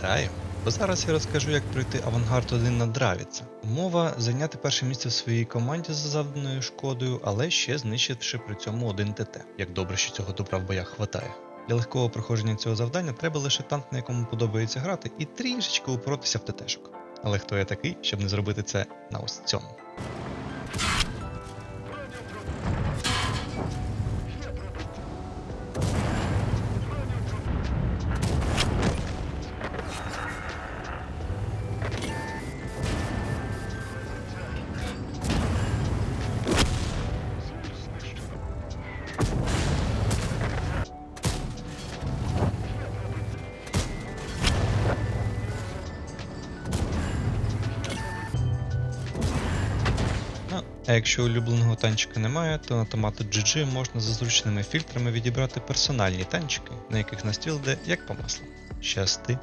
Вітаю! Бо зараз я розкажу, як пройти авангард 1 на Дравіца. Умова зайняти перше місце в своїй команді за завданою шкодою, але ще знищивши при цьому один ТТ. Як добре, що цього добра в боях хватає. Для легкого проходження цього завдання треба лише танк, на якому подобається грати, і трішечки упоротися в ТТшок. Але хто я такий, щоб не зробити це на ось цьому? А якщо улюбленого танчика немає, то на томату GG можна за зручними фільтрами відібрати персональні танчики, на яких настріл йде як по маслу. Щасти!